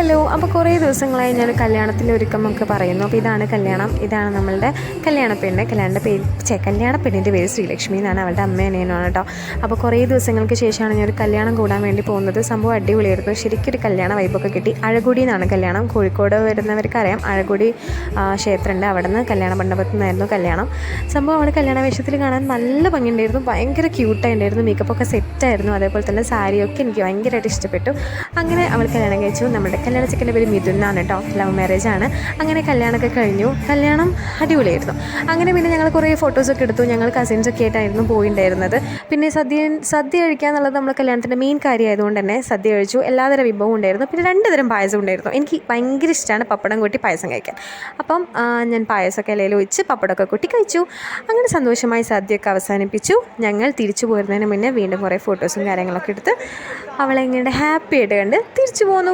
Hello അപ്പോൾ കുറേ ദിവസങ്ങളായി ഞാൻ കല്യാണത്തിന്റെ ഒരുക്കം ഒക്കെ പറയുന്നു. അപ്പോൾ ഇതാണ് കല്യാണം. ഇതാണ് നമ്മളുടെ കല്യാണ പെണ്ണ്. കല്യാണ പേര് ചേ കല്യാണ പെണ്ണിന്റെ പേര് ശ്രീലക്ഷ്മി എന്നാണ് അവളുടെ അമ്മ അനിയനാണ് കേട്ടോ. അപ്പോൾ കുറേ ദിവസങ്ങൾക്ക് ശേഷമാണ് ഞാൻ ഒരു കല്യാണം കൂടാൻ വേണ്ടി പോകുന്നത്. സംഭവം അടിപൊളിയായിരുന്നു. ശരിക്കും ഒരു കല്യാണ വൈബൊക്കെ കിട്ടി. അഴകുടി എന്നാണ് കല്യാണം. കോഴിക്കോട് വരുന്നവർക്ക് അറിയാം അഴകുടി ക്ഷേത്രമുണ്ട്. അവിടെ നിന്ന് കല്യാണ മണ്ഡപത്തിൽ നിന്നായിരുന്നു കല്യാണം. സംഭവം അവിടെ കല്യാണ വേഷത്തിൽ കാണാൻ നല്ല ഭംഗിയുണ്ടായിരുന്നു. ഭയങ്കര ക്യൂട്ടായിട്ടുണ്ടായിരുന്നു മേക്കപ്പൊക്കെ സെറ്റായിരുന്നു അതേപോലെ തന്നെ സാരിയൊക്കെ എനിക്ക് ഭയങ്കരമായിട്ട് ഇഷ്ടപ്പെട്ടു. അങ്ങനെ അവൾ കല്യാണം കഴിച്ചു. നമ്മുടെ കല്യാണ ചെക്കന്റെ പേര് മിഥുൻ എന്നാണ് കേട്ടോ. ലവ് മാരേജ് ആണ്. അങ്ങനെ കല്യാണമൊക്കെ കഴിഞ്ഞു. കല്യാണം അടിപൊളിയായിരുന്നു. അങ്ങനെ പിന്നെ ഞങ്ങൾ കുറേ ഫോട്ടോസൊക്കെ എടുത്തു. ഞങ്ങൾ കസിൻസൊക്കെ ആയിട്ടായിരുന്നു പോയിണ്ടായിരുന്നത്. പിന്നെ സദ്യ സദ്യ കഴിക്കുക എന്നുള്ളത് നമ്മൾ കല്യാണത്തിന്റെ മെയിൻ കാര്യമായതുകൊണ്ട് തന്നെ സദ്യ കഴിച്ചു. എല്ലാതരം വിഭവം ഉണ്ടായിരുന്നു. പിന്നെ രണ്ട് തരം പായസം ഉണ്ടായിരുന്നു. എനിക്ക് ഭയങ്കര ഇഷ്ടമാണ് പപ്പടം കൂട്ടി പായസം കഴിക്കാൻ. അപ്പം ഞാൻ പായസമൊക്കെ ഇലയിൽ ഒഴിച്ച് പപ്പടമൊക്കെ കൂട്ടി കഴിച്ചു. അങ്ങനെ സന്തോഷമായി സദ്യയൊക്കെ അവസാനിപ്പിച്ചു. ഞങ്ങൾ തിരിച്ചു പോരുന്നതിന് മുന്നേ വീണ്ടും കുറേ ഫോട്ടോസും കാര്യങ്ങളൊക്കെ എടുത്ത് അവളെ ഇങ്ങനെ ഹാപ്പി ആയിട്ട് കണ്ട് തിരിച്ചു പോന്നു.